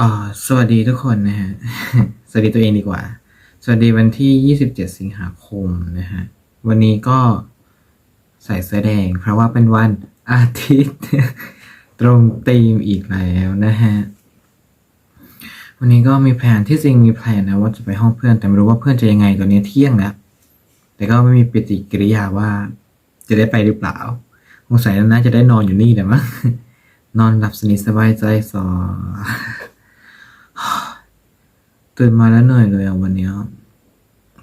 อ่าสวัสดีทุกคนนะฮะ สวัสดีตัวเองดีกว่า สวัสดีวันที่27สิงหาคมนะฮะ วันนี้ก็ใส่เสื้อแดง เพราะว่าเป็นวันอาทิตย์ ตรงธีมอีกแล้วนะฮะ วันนี้ก็มีแผนที่จริงมีแผนนะว่าจะไปห้องเพื่อน แต่ไม่รู้ว่าเพื่อนจะยังไงตอนนี้เที่ยงแล้ว แต่ก็ไม่มีปฏิกิริยาว่า จะได้ไปหรือเปล่าสงสัยน่าจะได้นอนอยู่นี่แหละมั้งนอนหลับสนิทสบายใจสอ ตื่นมาแล้วเหนื่อยเลยอะวันนี้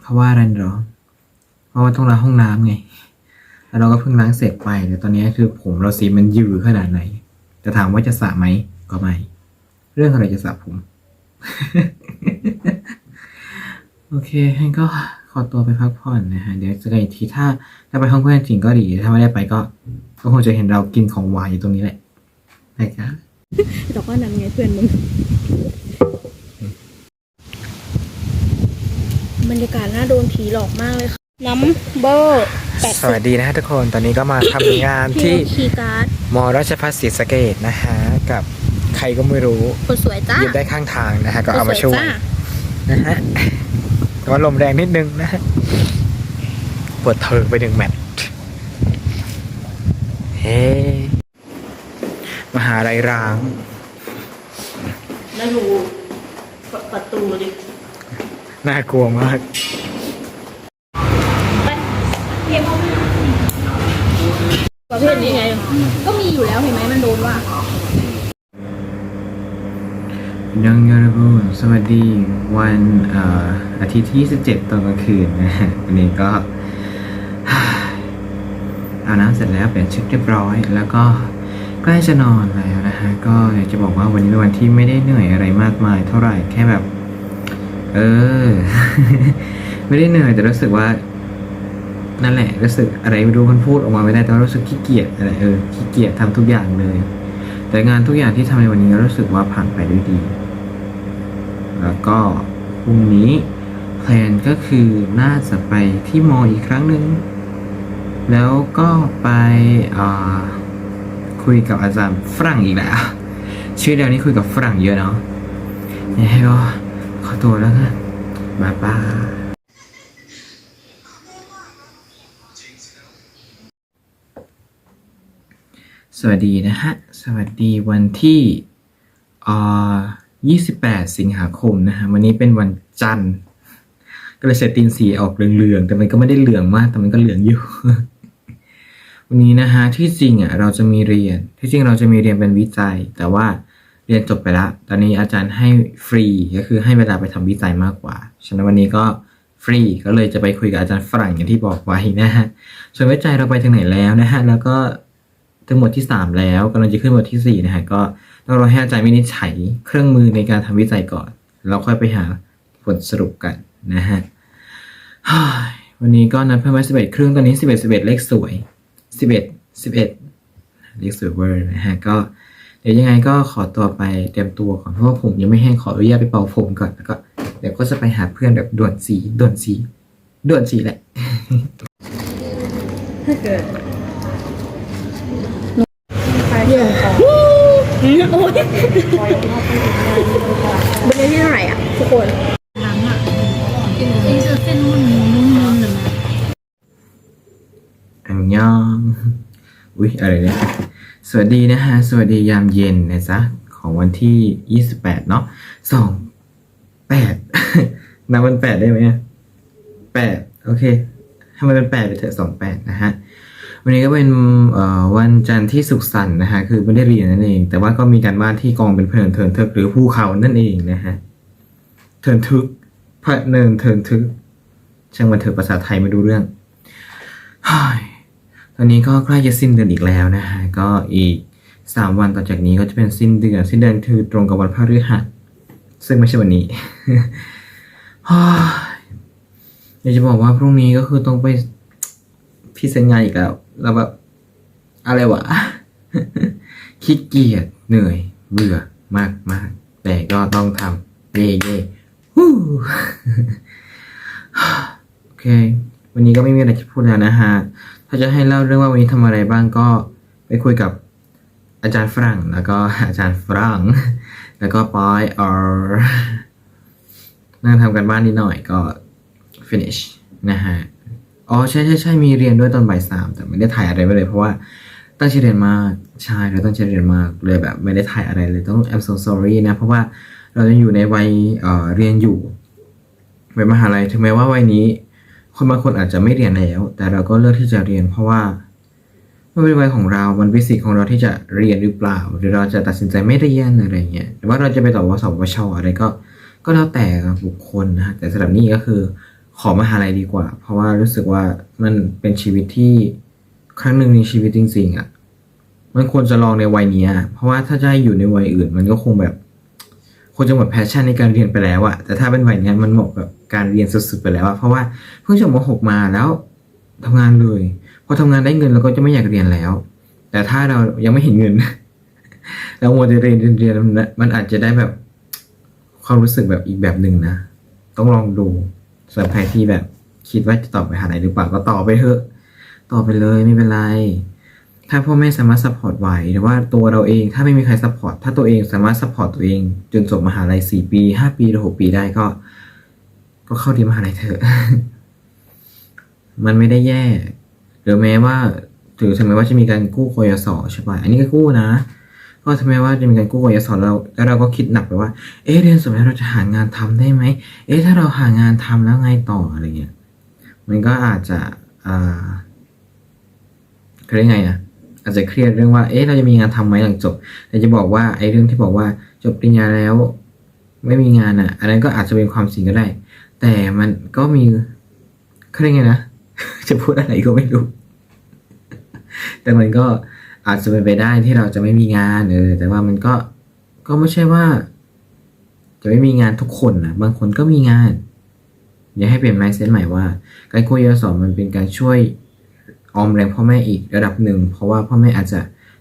เพราะว่าอะไรหรอ เพราะว่าต้องล้างห้องน้ำไง แล้วเราก็เพิ่งล้างเสร็จไปแต่ตอนนี้คือผมเราสีมันยืดขนาดไหนแต่ถามว่าจะสระไหมก็ไม่ เรื่องอะไรจะสระผม โอเคงั้นก็ขอตัวไปพักผ่อนนะฮะ เดี๋ยวจะได้ทีถ้าถ้าไปห้องเพื่อนจริงก็ดี ถ้าไม่ได้ไปก็ก็คงจะเห็นเรากินของหวานอยู่ตรงนี้แหละนะครับแต่ว่านั่นไงเพื่อนมึง บรรยากาศน่าโดนผีหลอกมากเลยค่ะน้ำเบอร์แปดสวัสดีนะฮะทุกคนตอนนี้ก็มาทำงานที่คีย์การ์ดมอราชพัฒศรีสะเกดนะฮะกับใครก็ไม่รู้คนสวยจ้ายืนได้ข้างทางนะฮะก็เอามาช่วยคนสจ้นะฮะแต่ว่าลมแรงนิดนึงนะฮะปวดเทิงไปหนึ่งแมตช์เฮ้มหาลัยร้างแล้วดูประตูดิ น่ากลัวมาก ประเภทนี้ไง ก็มีอยู่แล้วเห็นไหมมันโดนว่ายังยาระบุสวัสดีวันเอ่ออาทิตย์ที่ 27ตอนกลางคืนนะฮะวันนี้ก็ อาบน้ำเสร็จแล้วเปลี่ยนชุดเรียบร้อย แล้วก็ใกล้จะนอนแล้วนะฮะก็อยากจะบอกว่าวันนี้เป็นวันที่ไม่ได้เหนื่อยอะไรมากมาย เท่าไหร่แค่แบบ เออ ไม่ได้เหนื่อยแต่รู้สึกว่า นั่นแหละ รู้สึกอะไรไม่รู้มันพูดออกมาไม่ได้แต่รู้สึกขี้เกียจอะไรเออขี้เกียจทำทุกอย่างเลย แต่งานทุกอย่างที่ทำในวันนี้รู้สึกว่าผ่านไปด้วยดี แล้วก็พรุ่งนี้แพลนก็คือน่าจะไปที่มออีกครั้งหนึ่งแล้วก็ไปคุยกับอาจารย์ฝรั่งอีกแล้วชื่อเดียวนี้คุยกับฝรั่งเยอะเนาะยังไงก็ อตัวแล้วกันบายบายสวัสดีนะฮะ สวัสดีวันที่อ่า28 สิงหาคมนะฮะ วันนี้เป็นวันจันทร์ ก็เลยใส่ตีนสีออกเหลืองๆ แต่มันก็ไม่ได้เหลืองมาก แต่มันก็เหลืองอยู่ วันนี้นะฮะ ที่จริงอะเราจะมีเรียน ที่จริงเราจะมีเรียนเป็นวิจัย แต่ว่า เรียนจบไปและตอนนี้อาจารย์ให้ฟรีก็คือให้เวลาไปทำวิจัยมากกว่า ฉะนั้นวันนี้ก็ฟรีก็เลยจะไปคุยกับอาจารย์ฝรั่งอย่างที่บอกไว้นะฮะ ส่วนวิจัยเราไปถึงไหนแล้วนะฮะ แล้วก็ถึงหมดที่ 3 แล้วกำลังจะขึ้นหมดที่ 4 นะฮะ ก็ต้องรอให้อาจารย์วินิจฉัยเครื่องมือในการทำวิจัยก่อน แล้วค่อยไปหาผลสรุปกันนะฮะ วันนี้ก็นัดเพื่อนไว้11ครึ่งตอนนี้11 11เอ็ดเลขสวย11 11เลขสวยเวอร์นะฮะ ก็ เดี๋ยวยังไงก็ขอตัวไปเตรียมตัวก่อนเพราะว่าผมยังไม่แห้งขออนุญาตไปเป่าผมก่อนแล้วก็เดี๋ยวก็จะไปหาเพื่อนแบบด่วนสีด่วนสีด่วนสีแหละถ้าเกิดใครที่ลงคอโอ้ยเป็นเลขที่เท่าไหร่อะทุกคนหลังอะเองเจอเส้นมันนุ่มๆเลยนะอันยองอุ๊ยอะไรเนี่ย สวัสดีนะฮะ สวัสดียามเย็นนะจ๊ะของวันที่ 28 เนาะสองแปดนับวันแปดได้ไหมแปดโอเค ให้มันเป็นแปดไปเถอะสองแปดนะฮะ วันนี้ก็เป็นวันจันทร์ที่สุขสันต์นะฮะ คือไม่ได้เรียนนั่นเอง แต่ว่าก็มีการบ้านที่กองเป็นเพลินเทินทึกหรือภูเขานั่นเองนะฮะเทินทึกพระเนินเทินทึกช่างมันเถอะภาษาไทยไม่ดูเรื่องฮ่าย ตอนนี้ก็ใกล้จะสิ้นเดือนอีกแล้วนะฮะก็อีกสามวันต่อจากนี้ก็จะเป็นสิ้นเดือน สิ้นเดือนคือตรงกับวันพฤหัสซึ่งไม่ใช่วันนี้อยากจะบอกว่าพรุ่งนี้ก็คือต้องไปพรีเซนต์งานอีกแล้วแล้วแบบอะไรวะขี้เกียจเหนื่อย เบื่อมากมากแต่ก็ต้องทำเย่เย้โอเค วันนี้ก็ไม่มีอะไรจะพูดแล้วนะฮะ ถ้าจะให้เล่าเรื่องว่าวันนี้ทำอะไรบ้างก็ไปคุยกับอาจารย์ฝรั่ง แล้วก็อาจารย์ฝรั่ง แล้วก็ปอยเออนั่งทำกันบ้านนิดหน่อยก็ finish นะฮะ อ๋อใช่ใช่ใช่มีเรียนด้วยตอนบ่ายสามแต่ไม่ได้ถ่ายอะไรไปเลยเพราะว่าตั้งใจเรียนมากใช่เราตั้งใจเรียนมากเลยแบบไม่ได้ถ่ายอะไรเลยต้อง I'm so sorry นะ เพราะว่าเรายังอยู่ในวัยเเรียนอยู่วัยมหาลัยถึงแม้ว่าวัยนี้ คนบางคนอาจจะไม่เรียนแล้ว แต่เราก็เลือกที่จะเรียน เพราะว่ามันเป็นวัยของเรา มันเป็นสิทธิ์ของเราที่จะเรียนหรือเปล่า หรือเราจะตัดสินใจไม่เรียนอะไรเงี้ย หรือว่าเราจะไปต่อวสวชอะไรก็ ก็แล้วแต่บุคคลนะแต่สำหรับนี่ก็คือขอมหาลัยดีกว่า เพราะว่ารู้สึกว่ามันเป็นชีวิตที่ครั้งหนึ่งในชีวิตจริง ๆอะ่ะ มันควรจะลองในวัยนี้เพราะว่าถ้าจะให้อยู่ในวัยอื่น มันก็คงแบบ คงจะหมดแพชชั่นในการเรียนไปแล้วอะแต่ถ้าเป็นวัยนี้มันเหมาะกับการเรียนสุดๆไปแล้วอะเพราะว่าเพิ่งจบม .6 มาแล้วทำงานเลยพอทำงานได้เงินเราก็จะไม่อยากเรียนแล้ว แต่ถ้าเรายังไม่เห็นเงินแล้วมัวแต่เรียนเรียนมันอาจจะได้แบบความรู้สึกแบบอีกแบบหนึ่งนะ ต้องลองดูสำหรับใครที่แบบคิดว่าจะต่อไปหาไหนหรือเปล่าก็ต่อไปเถอะต่อไปเลยไม่เป็นไร ถ้าพ่อแม่สามารถซัพพอร์ตไหวหรือว่าตัวเราเองถ้าไม่มีใครซัพพอร์ตถ้าตัวเองสามารถซัพพอร์ตตัวเอง จนจบมหาลัยสี่ปีห้าปีหรือหกปีได้ก็ ก็เข้าดีมหาลัยเถอะมันไม่ได้แย่หรือแม้ว่าถึงถึงแม้ว่าจะมีการกู้กยศใช่ป่ะอันนี้ก็กู้นะ ก็ถึงแม้ว่าจะมีการกู้กยศเราแล้วเราก็คิดหนักไปว่า เอ๊ะเรียนจบแล้วเราจะหางานทำได้ไหมเอ๊ะถ้าเราหางานทำแล้วไงต่ออะไรเงี้ยมันก็อาจจะอ่าเขาเรียกไงอะ อาจจะเครียดเรื่องว่า เอ๊ะ เราจะมีงานทำไหมหลังจบ แต่จะบอกว่าไอ้เรื่องที่บอกว่าจบปริญญาแล้ว ไม่มีงานอะ อันนั้นก็อาจจะเป็นความจริงก็ได้ แต่มันก็มีเขาเรียกไงนะ จะพูดอะไรก็ไม่รู้ แต่มันก็อาจจะเป็นไปได้ที่เราจะไม่มีงานเออ แต่ว่ามันก็ ก็ไม่ใช่ว่า จะไม่มีงานทุกคนนะบางคนก็มีงาน อย่าให้เปลี่ยน mindset ใหม่ว่า การกู้ยศมันเป็นการช่วย ออมแรงพ่อแม่อีกระดับหนึ่ง เพราะว่าพ่อแม่อาจจะ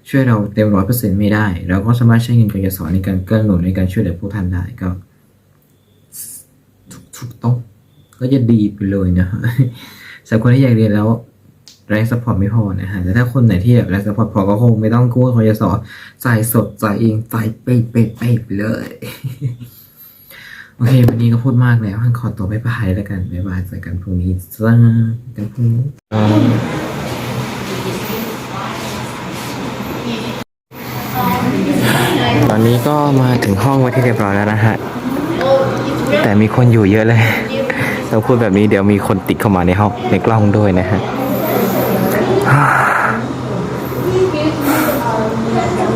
ช่วยเราเต็มร้อยเปอร์เซ็นต์ไม่ได้ เราก็สามารถใช้เงินกยศในการเกื้อหนุนในการช่วยเหลือพวกท่านได้ก็ถูกถูกต้องก็จะดีไปเลยนะสำหรับคนที่อยากเรียนแล้วแรงสปอร์ตไม่พอนะฮะแต่ถ้าคนไหนที่แบบแรงสปอร์ตพอก็คงไม่ต้องกู้กยศจ่ายสดจ่ายเองจ่ายเป๊ะเป๊ะเป๊ะไปเลยโอเค วันนี้ก็พูดมากแล้วขอตัวไปบายแล้วกันบ๊ายบายเจอกันพรุ่งนี้จ้ากันพรุ่งนี้ตอ นนี้ก็มาถึงห้องไว้ที่เรียบร้อยแล้วนะฮะ แต่มีคนอยู่เยอะเลยต้องพูดแบบนี้เดี๋ยวมีคนติดเข้ามาในห้องในกล้องด้วยนะฮะ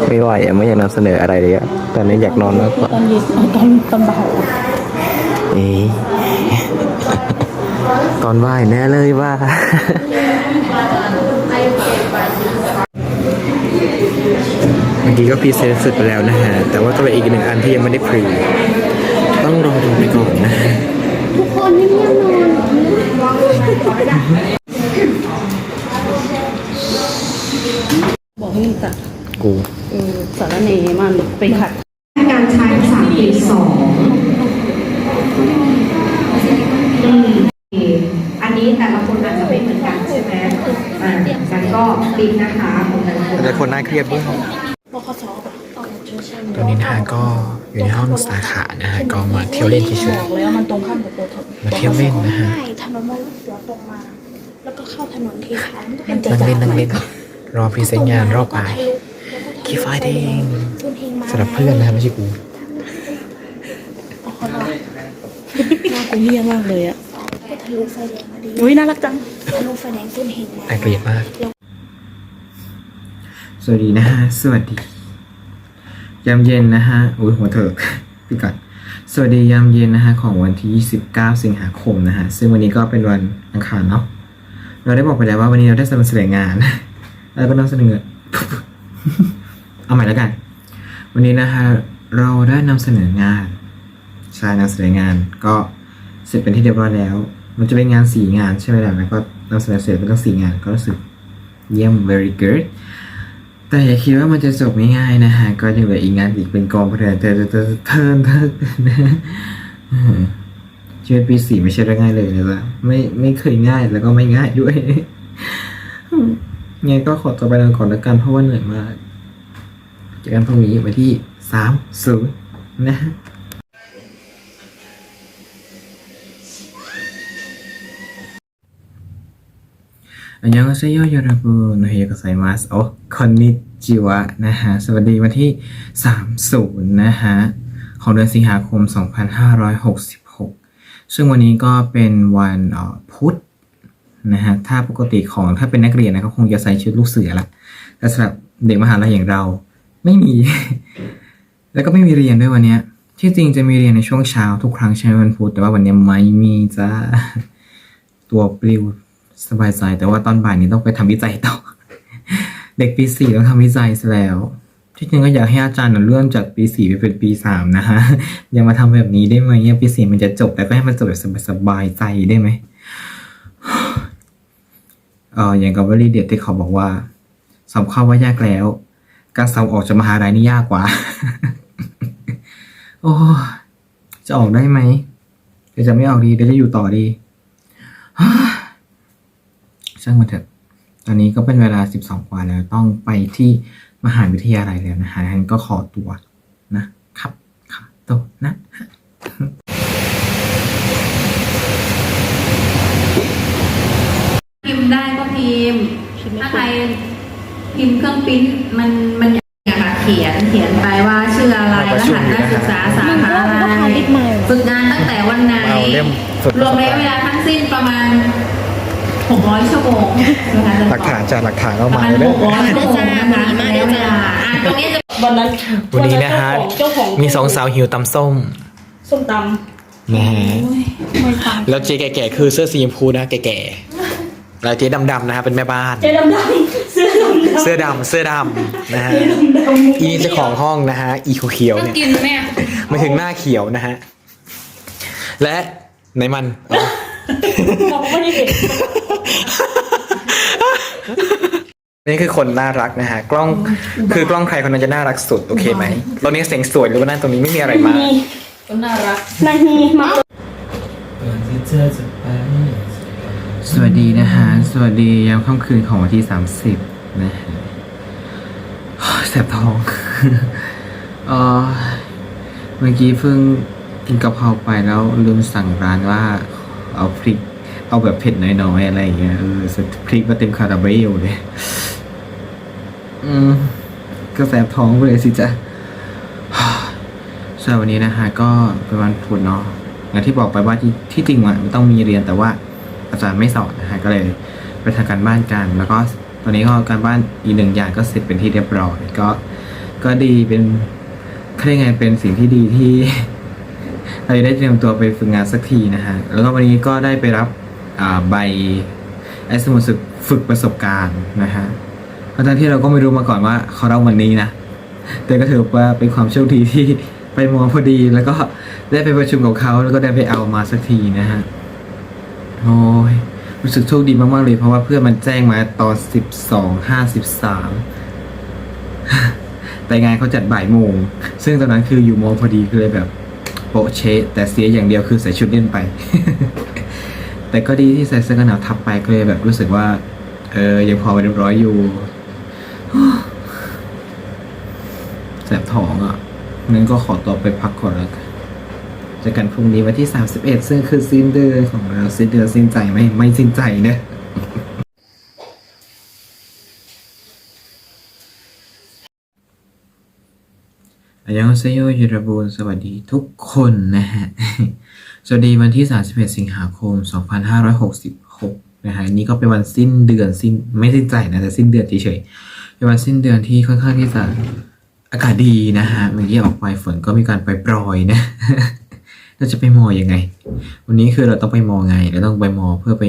ไม่ไหวอะไม่อยากนำเสนออะไรเลยอะตอนนี้อยากนอนมากกว่าตอนเย็นตอนตอนบ่ายเอ๊ะตอนบ่ายแน่เลยว่า เมื่อกี้ก็พรีเซนต์เสร็จไปแล้วนะฮะ แต่ว่าจะเป็นอีกหนึ่งอันที่ยังไม่ได้พรีต้องรอดูไปก่อนนะฮะทุกคนเงียบๆนอนบอกให้มึงตัดกูเออสารเนมันไปขัด การใช้ภาษาอังกฤษสองอืมอันนี้แต่ละคนอาจจะไม่เหมือนกันใช่ไหมอ่ากันก็ปิ๊กนะคะของแต่ละคนแต่คนน่าเครียดด้วย บคสออกเชิญ ตอนนี้นะฮะก็อยู่ในห้องสาขานะฮะก็มาเที่ยวเล่นเฉยบอกแล้วมันตรงข้ามกับตัวถนนมาเที่ยวเล่นนะฮะใช่ถนนมันเสือตรงมา แล้วก็เข้าถนนทีขาวมันๆนั่งเล่นนั่งเล่นรอพรีเซนต์งานรอบบ่ายกี่ไฟล์เองสำหรับเพื่อนนะครับไม่ใช่กูน่ากูเฮี้ยมากเลยอะทะลุไฟแดงมาดีอุ้ยน่ารักจังทะลุไฟแดงต้นเฮงมาน่าเกลียดมากสวัสดีนะฮะสวัสดี ยามเย็นนะฮะอุ้ยหัวเถิกพี่ก่อนสวัสดียามเย็นนะฮะของวันที่ 29 สิงหาคมนะฮะซึ่งวันนี้ก็เป็นวันอังคารเนาะเราได้บอกไปแล้วว่าวันนี้เราได้นำเสนองานแล้วก็นำเสนอเอาใหม่แล้วกัน วันนี้นะฮะเราได้นำเสนองานใช่นำเสนองานก็เสร็จเป็นที่เรียบร้อยแล้ว มันจะเป็นงานสี่งานใช่ไหมล่ะแล้วก็นำเสนอเสร็จเป็นทั้งสี่งานก็รู้สึกเยี่ยม very good แต่อย่าคิดว่ามันจะจบง่ายๆนะฮะ ก็ยังเหลืออีกงานอีกเป็นกองเพลินเธอเธอเธอเธอเชีวิตปีสี่ไม่ใช่เรื่องง่ายเลยนะจ๊ะไม่ไม่เคยง่ายแล้วก็ไม่ง่ายด้วยไงก็ขอตัวไปนอนก่อนแล้วกันเพราะว่าเหนื่อยมากเจอกันพรุ่งนี้วันที่สามศูนย์นะฮะ อันยองอาเซโยยอราบุนเฮกไซมัสโอ้คอนนิจิวะนะฮะ สวัสดีวันที่ 30 นะฮะ ของเดือนสิงหาคม 2566 ซึ่งวันนี้ก็เป็นวันพุธนะฮะ ถ้าปกติของถ้าเป็นนักเรียนนะก็คงจะใส่ชุดลูกเสือละ แต่สำหรับเด็กมหาลัยอย่างเราไม่มี แล้วก็ไม่มีเรียนด้วยวันนี้ที่จริงจะมีเรียนในช่วงเช้าทุกครั้งใช่ไหมวันพุธแต่ว่าวันนี้ไม่มีจ้าตัวปลิว สบายใจแต่ว่าตอนบ่ายนี้ต้องไปทำวิจัยต่อ เด็กปีสี่ต้องทำวิจัยซะแล้ว ที่จริงก็อยากให้อาจารย์น่ะเลื่อนจากปีสี่ไปเป็นปีสามนะฮะอย่ามาทำแบบนี้ได้ไหมปีสี่มันจะจบแต่ก็ให้มันจบแบบสบายใจได้ไหมเอออย่างกับวลีเด็ดที่เขาบอกว่าสอบเข้าว่ายากแล้ว การสอบออกจากมหาลัยนี่ยากกว่า โอ้จะออกได้ไหมจะไม่ออกดีจะอยู่ต่อดี ช่างมันเถอะ ตอนนี้ก็เป็นเวลา 12กว่าแล้วต้องไปที่มหาวิทยาลัยแล้วนะฮะงั้นก็ขอตัวนะครับครับตัวนะพิมพ์ได้ก็พิมพ์พิมพ์ไม่ถ้าเป็นใครพิมพ์เครื่องปริ้นมันมันอยากเขียนเขียนไปว่าชื่ออะไรมาปรระชุหัมสอยู่นักนะครับศึกษาสาขาอะไรมันก็พาลิดมาเหรอฝึกงานตั้งแต่วันไหนเอาเล่มฝึกรวมระยะเวลาทั้งสิ้นประมาณ 600 ชั่วโมงนะคะหลักฐานจากหลักฐานปเอาระมามาณเลย600ชั่วโมงนะคะระยะเวลาอะตรงนี้จะ วันนั้นวันนี้นะฮะ เจ้าของมีสองสาวหิวตำส้มส้มตนะฮะำไม่ตำแล้วเจ๊แก่ๆคือเสื้อสีชมพูนะแก่ๆแล้วเจ๊ดำๆนะฮะเป็นแม่บ้านเจ๊ดำดำเสื้อดำดำเสื้อดำเสื้อดำนะฮะดำอีนี่เจ้าของห้องนะฮะ อีเขียวๆเนี่ย กินแม่มาถึงหน้าเขียวนะฮะ และในมันอ๋อเราไม่ได้เห็น นี่คือคนน่ารักนะฮะกล้องคือกล้องใครคนนั้นจะน่ารักสุดโอเคไหมตอนนี้เสียงสวยหรือว่านั่นตรงนี้ไม่มีอะไรมากก็น่ารักนาฮีมาสวัสดีนะฮะสวัสดียามค่ำคืนของวันที่สามสิบนะฮะแสบท้องเออเมื่อกี้เพิ่งกินกะเพราไปแล้วลืมสั่งร้านว่าเอาพริก เอาแบบเผ็ดน้อยๆอะไรอย่างเงี้ยเออสพริกมาเต็มคาราเบลเลย อืมก็แสบท้องไปเลยสิจ๊ะสำหรับวันนี้นะฮะก็เป็นวันพุธเนาะอย่างที่บอกไปว่าที่ที่จริงมันต้องมีเรียนแต่ว่าอาจารย์ไม่สอนนะฮะก็เลยไปทำการบ้านกัน แล้วก็ตอนนี้ก็การบ้านอีกหนึ่งอย่างก็เสร็จเป็นที่เรียบร้อยก็ก็ดีเป็นเขาเรียกไงเป็นสิ่งที่ดีที่เราได้เตรียมตัวไปฝึกงานสักทีนะฮะแล้วก็วันนี้ก็ได้ไปรับ ใบไอ้สมุดฝึกฝึกประสบการณ์นะฮะเพราะทั้งที่เราก็ไม่รู้มาก่อนว่าเขารับวันนี้นะ แต่ก็ถือว่าเป็นความโชคดีที่ไปมองพอดีแล้วก็ได้ไปประชุมกับเขาแล้วก็ได้ไปเอามาสักทีนะฮะโอ้ยรู้สึกโชคดีมากๆเลยเพราะว่าเพื่อนมันแจ้งมาตอนสิบสองห้าสิบสามแต่งานเขาจัดบ่ายโมง ซึ่งตอนนั้นคืออยู่มองพอดีคือเลยแบบโปะเชะแต่เสียอย่างเดียวคือใส่ชุดเล่นไป แต่ก็ดีที่ใส่เสื้อกันหนาวทับไปก็เลยแบบรู้สึกว่า เออยังพอไปเรียบร้อยอยู่แสบท้องอะงั้นก็ขอตัวไปพักก่อนแล้วกันเจอกันพรุ่งนี้วันที่ 31 ซึ่งคือสิ้นเดือนของเราสิ้นเดือนสิ้นใจไม่ไม่สิ้นใจเนะ อายังเซโยยรบูนสวัสดีทุกคนนะฮะ สวัสดีวันที่ 31 สิงหาคม 2566 นะฮะนี่ก็เป็นวันสิ้นเดือนสิ้นไม่สิ้นใจนะแต่สิ้นเดือนเฉยๆ เป็นวันสิ้นเดือนที่ค่อนข้างที่จะอากาศดีนะฮะเมื่อกี้ออกไปฝนก็มีการไปปรอยๆนะเราจะไปมอยังไง วันนี้คือเราต้องไปมอไง เราต้องไปมอเพื่อไป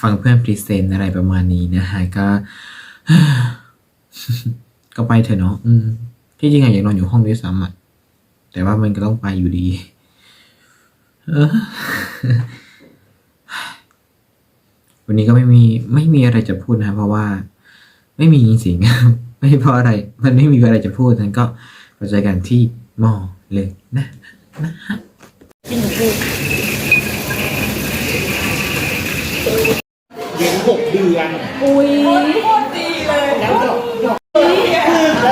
ฟังเพื่อนพรีเซนต์อะไรประมาณนี้นะฮะก็ ก็ไปเถอะเนาะ ที่จริงอะอยากนอนอยู่ห้องด้วยซ้ำอะแต่ว่ามันก็ต้องไปอยู่ดีเออวันนี้ก็ไม่มีไม่มีอะไรจะพูดนะครับเพราะว่า ไม่มีจริงๆไม่เพราะอะไร มันไม่มีอะไรจะพูดนั้นก็ไปเจอกันที่มอเลยนะกินหนูพูดเรียนหกเดือนอุ้ยแล้ว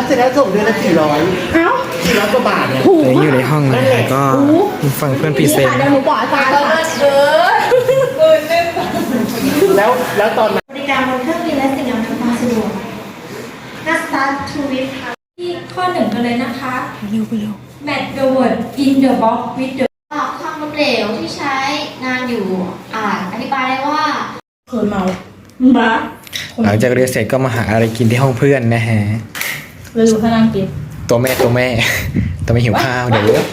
เสร็จแล้วส่งเดือนละสี่ร้อยเอ้าสี่ร้อยกว่าบาทเนี่ยตอนนี้อยู่ในห้องนะฮะก็ฟังเพื่อนพรีเซนต์เดี๋ยวหนูบอกอาจารย์แล้วแล้วตอนนั้นบริการบนเครื่องบินและสิ่งอำนวยความสะดวกนักสตาร์ททูวิทค่ะที่ข้อหนึ่งกันเลยนะคะ Match the word in the box with the คำล้มเหลวที่ใช้งานอยู่อาจอธิบายได้ว่าเขินเมาบ้าหลังจากเรียนเสร็จก็มาหาอะไรกินที่ห้องเพื่อนนะฮะ เลยดูท่านั่งกินตัวแม่ตัวแม่ ตัวแม่หิวข้าวเดี๋ยวเลือก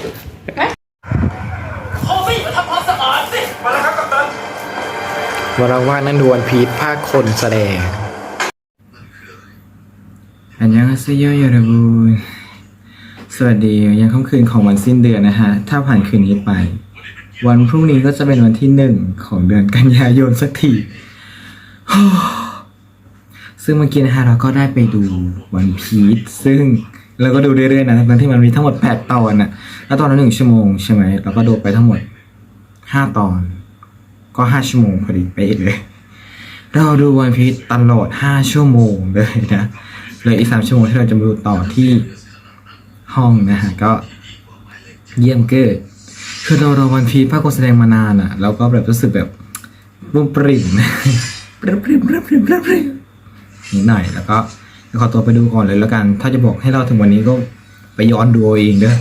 วรว่านั่นดวนพีทภาคคนแสดงอันยังอาเซโยโยระบูนสวัสดียังค่ำคืนของวันสิ้นเดือนนะฮะ ถ้าผ่านคืนนี้ไป วันพรุ่งนี้ก็จะเป็นวันที่หนึ่งของเดือนกันยายนสักที ซึ่งเมื่อกี้นะฮะเราก็ได้ไปดูวันพีชซึ่งเราก็ดูเรื่อยๆนะตอนที่มันมีทั้งหมดแปดตอนน่ะ แล้วตอนละหนึ่งชั่วโมงใช่ไหมเราก็ดูไปทั้งหมดห้าตอน ก็ห้าชั่วโมงพอดีเป๊ะเลย เราดูวันพีชตลอดห้าชั่วโมงเลยนะเหลยอีกสามชั่วโมงที่เราจะมาดูต่อที่ห้องนะฮะก็เยี่ยมเกิดคือเรารอวันพีชภาคโฆษแสดงมานานอะเราก็แบบรู้สึกแบบรุ่มปริ่มปริ่มปริ่มปริ่มปริ่มปริ่มปริ่ม นิดหน่อยแล้วก็ขอตัวไปดูก่อนเลยแล้วกัน ถ้าจะบอกให้เราถึงวันนี้ก็ไปย้อนดูเองเด้อ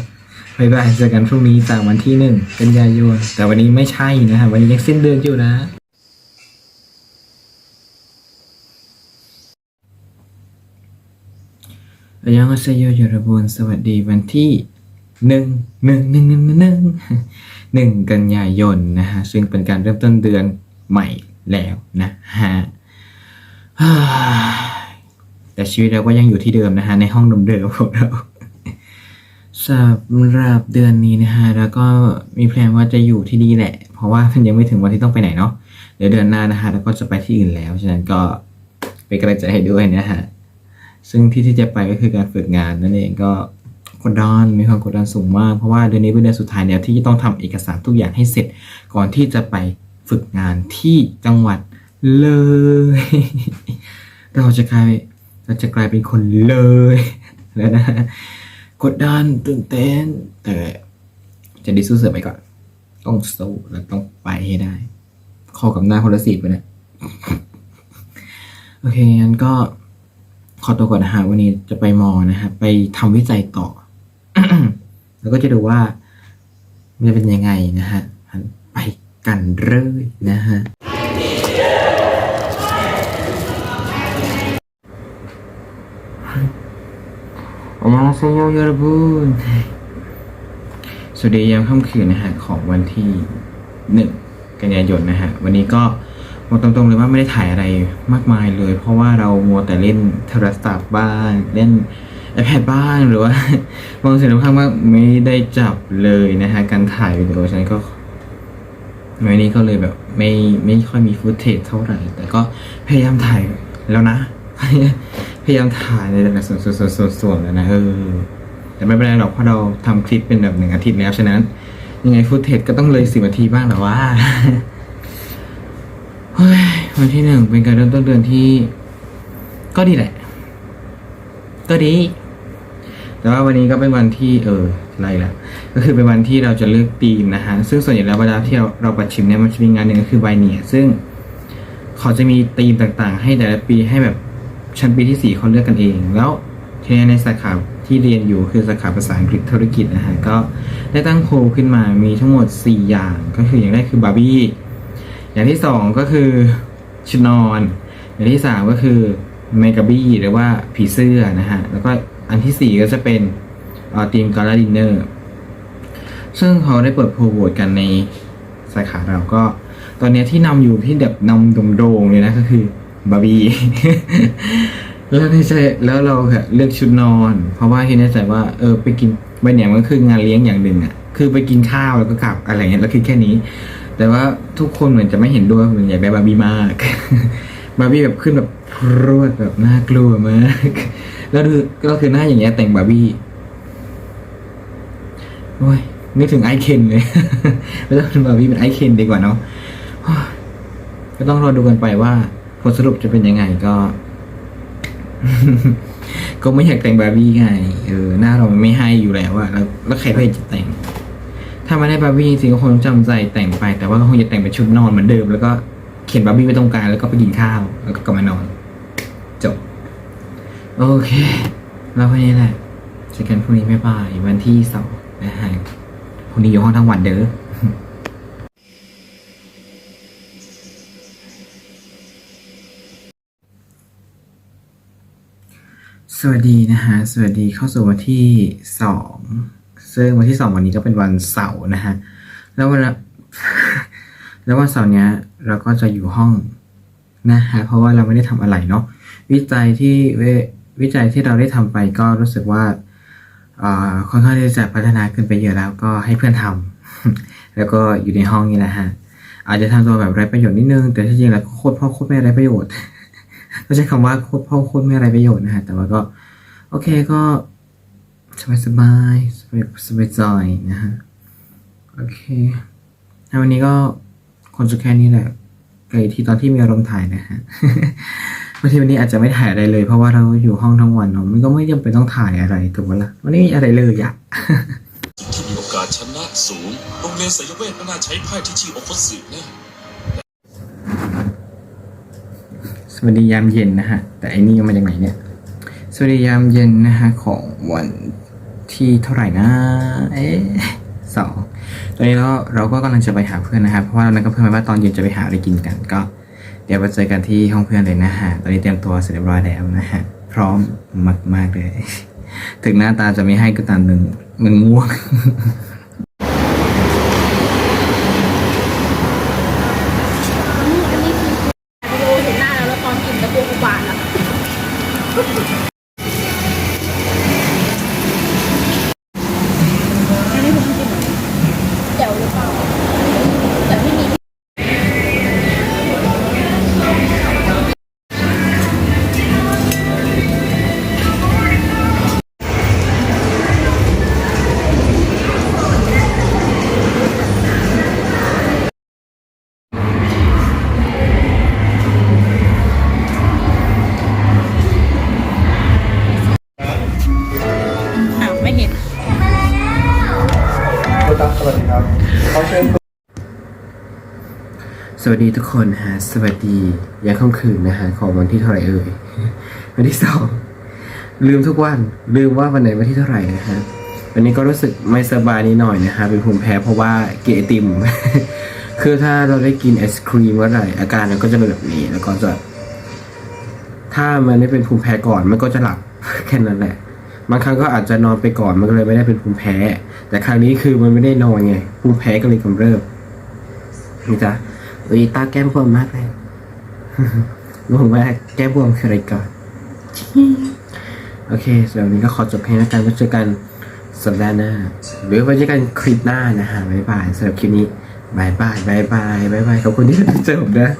บายบายเจอกันพรุ่งนี้จากวันที่หนึ่งกันยายน แต่วันนี้ไม่ใช่นะฮะวันนี้ยังสิ้นเดือนอยู่นะยังอาเซโยยรบุนสวัสดีวันที่หนึ่งหนึ่งหนึ่งหนึ่งหนึ่งหนึ่งกันยายนนะฮะซึ่งเป็นการเริ่มต้นเดือนใหม่แล้วนะฮะ แต่ชีวิตเราก็ยังอยู่ที่เดิมนะฮะในห้องเดิมๆของเราสำหรับเดือนนี้นะฮะแล้วก็มีแพลนว่าจะอยู่ที่นี่แหละ เพราะว่ามันยังไม่ถึงวันที่ต้องไปไหนเนาะเดี๋ยวเดือนหน้านะฮะแล้วก็จะไปที่อื่นแล้วฉะนั้นก็เป็นกำลังใจให้ด้วยนะฮะซึ่งที่ที่จะไปก็คือการฝึกงานนั่นเองก็กดดันมีความกดดันสูงมากเพราะว่าเดือนนี้เป็นเดือนสุดท้ายแล้วที่ต้องทำเอกสารทุกอย่างให้เสร็จ ก่อนที่จะไปฝึกงานที่จังหวัด เลย เราจะกลายเราจะกลายเป็นคนเลยแล้วนะกดดันตื่นเต้น แต่จะดีสู้เสือไปก่อน ต้องสู้แล้วต้องไปให้ได้คอกับหน้าคนละสีไปนะโอเคงั้นก็ขอตัวก่อนนะฮะวันนี้จะไปมอนะฮะไปทำวิจัยต่อ แล้วก็จะดูว่ามันจะเป็นยังไงนะฮะไปกันเลยนะฮะ อันยองเซโยยอรบุนสวัสดียามค่ำคืนนะฮะของวันที่หนึ่งกันยายนนะฮะ วันนี้ก็บอกตรงๆเลยว่าไม่ได้ถ่ายอะไรมากมายเลย เพราะว่าเรามัวแต่เล่นโทรศัพท์บ้างเล่น iPad บ้างหรือว่าบางสิ่งบางครั้งว่าไม่ได้จับเลยนะฮะ การถ่ายวิดีโอฉะนั้นก็วันนี้ก็เลยแบบไม่ไม่ค่อยมีฟุตเทจเท่าไหร่ แต่ก็พยายามถ่ายแล้วนะ พยายามถ่ายในแต่ละส่วนส่วนส่วนส่วนส่วนแล้วนะเออแต่ไม่เป็นไรหรอกเพราะเราทำคลิปเป็นแบบหนึ่งอาทิตย์แล้วฉะนั้น ยังไงฟุตเทจก็ต้องเลยสิบนาทีบ้างแหละว่าเฮ้ยวันที่หนึ่งเป็นการเริ่มต้นเดือนที่ ก็ดีแหละ ก็ดี แต่ว่าวันนี้ก็เป็นวันที่เอออะไรล่ะก็คือเป็นวันที่เราจะเลือกธีมนะฮะ ซึ่งส่วนใหญ่แล้วเวลาที่เราเราประชิมเนี่ยมันจะมีงานหนึ่งก็คือไบเนียซึ่งเขาจะมีธีมต่างๆ ให้แต่ละปีให้แบบ ชั้นปีที่สี่เขาเลือกกันเอง แล้วทีนี้ในสาขาที่เรียนอยู่คือสาขาภาษาอังกฤษธุรกิจนะฮะก็ได้ตั้งโพลขึ้นมามีทั้งหมด 4 อย่างก็คืออย่างแรกคือบาร์บี้อย่างที่สองก็คือชุดนอน อย่างที่สามก็คือเมกาบี้หรือว่าผีเสื้อนะฮะแล้วก็อันที่สี่ก็จะเป็นทีมกาลาดินเนอร์ซึ่งเขาได้เปิดโพลโหวตกันในสาขาเราก็ ตอนนี้ที่นำอยู่ที่แบบนำโด่งๆเลยนะก็คือ บาร์บี้แล้วในใจแล้วเราเลือกชุดนอน เพราะว่าที่ในใจว่าเออไปกินไปเนี่ยมันคืองานเลี้ยงอย่างหนึ่งอะคือไปกินข้าวแล้วก็กลับอะไรเงี้ยแล้วคือแค่นี้ แต่ว่าทุกคนเหมือนจะไม่เห็นด้วยเหมือนอยากได้บาร์บี้มากบาร์บี้แบบขึ้นแบบพรวดแบบน่ากลัวมาก แล้วดูก็คือหน้าอย่างเงี้ยแต่งบาร์บี้โอ้ยนึกถึงไอเคนเลยไม่ต้องเป็นบาร์บี้เป็นไอเคนดีกว่าเนาะก็ต้องรอดูกันไปว่า ลสรุปจะเป็นยังไงก็ ก็ไม่อยากแต่งบาร์บี้ไงเออหน้าเราไม่ให้อยู่แล้วอะแล้วแล้วใครก็จะแต่ง ถ้าไม่ได้บาร์บี้จริงๆก็คงจำใจแต่งไป แต่ว่าก็คงจะแต่งเป็นชุดนอนเหมือนเดิมแล้วก็เขียนบาร์บี้ไว้ตรงกลางแล้วก็ไปกินข้าวแล้วก็กลับมานอน จบ โอเค แล้ววันนี้แหละเจอกันพรุ่งนี้ไม่บ่ายวันที่สองนะฮะพรุ่งนี้อยู่ห้องทั้งวันเด้อ สวัสดีนะฮะ สวัสดีเข้าสู่วันที่สอง ซึ่งวันที่สองวันนี้ก็เป็นวันเสาร์นะฮะ แล้ววันละแล้ววันเสาร์เนี้ยเราก็จะอยู่ห้องนะฮะ เพราะว่าเราไม่ได้ทำอะไรเนาะ วิจัยที่เววิจัยที่เราได้ทำไปก็รู้สึกว่าอ่าค่อนข้างที่จะพัฒนาขึ้นไปเยอะแล้วก็ให้เพื่อนทำแล้วก็อยู่ในห้องนี่แหละฮะ อาจจะทำตัวแบบไร้ประโยชน์นิดนึง แต่ที่จริงแล้วโคตรพ่อโคตรแม่ไร้ประโยชน์ ไม่ใช่คำว่าโคตรพ่อโคตรแม่อะไรประโยชน์นะฮะ แต่ว่าก็ โอเคก็สบายสบายสบายสบายใจนะฮะ โอเคแล้ววันนี้ก็คงจะแค่นี้แหละไกลที่ตอนที่มีอารมณ์ถ่ายนะฮะบางทีวันนี้อาจจะไม่ถ่ายอะไรเลย เพราะว่าเราอยู่ห้องทั้งวันเนาะมันก็ไม่จำเป็นต้องถ่ายอะไรถูกไหมล่ะวันนี้มีอะไรเลยอะที่มีโอกาสชนะสูงโรงเรียนสายเวทไม่น่าใช้ไพ่ที่ชื่อโอคสึแน่ สวัสดียามเย็นนะฮะ แต่อันนี้มาจากไหนเนี่ย สวัสดียามเย็นนะฮะ ของวันที่เท่าไหร่นะ เอ๊ะสองตอนนี้เราเราก็กำลังจะไปหาเพื่อนนะครับ เพราะว่าเรานัดกับเพื่อนไว้ว่าตอนเย็นจะไปหาอะไรกินกัน ก็ เดี๋ยวไปเจอกันที่ห้องเพื่อนเลยนะฮะ ตอนนี้เตรียมตัวเสร็จเรียบร้อยแล้วนะฮะ พร้อมมากๆเลย ถึงหน้าตาจะไม่ให้ก็ตามหนึ่งมันง่วง วัสดีทุกคนฮะ สวัสดียามค่ำคืนนะฮะ ของวันที่เท่าไหร่เอ่ย วันที่สอง ลืมทุกวัน ลืมว่าวันไหนวันที่เท่าไหร่นะฮะ วันนี้ก็รู้สึกไม่สบายนิดหน่อยนะฮะ เป็นภูมิแพ้เพราะว่ากินไอติม คือถ้าเราได้กินไอศครีมเมื่อไหร่อาการมันก็จะเป็นแบบนี้ แล้วก็จะ ถ้ามันไม่เป็นภูมิแพ้ก่อนมันก็จะหลับแค่นั้นแหละ บางครั้งก็อาจจะนอนไปก่อนมันก็เลยไม่ได้เป็นภูมิแพ้ แต่ครั้งนี้คือมันไม่ได้นอนไง ภูมิแพ้ก็เลยกำเริบนี่จ้ะ อุ้ยตาแก้มบวมมากเลยงงมากแก้มบวมคืออะไรก่อนโอเคสำหรับวันนี้ก็ขอจบแค่นี้แล้วกันไว้เจอกันสัปดาห์หน้าหรือไว้เจอกันคลิปหน้านะฮะบ๊ายบายสำหรับคลิปนี้บายบายบายบายบายบายขอบคุณที่ติดตามผมนะ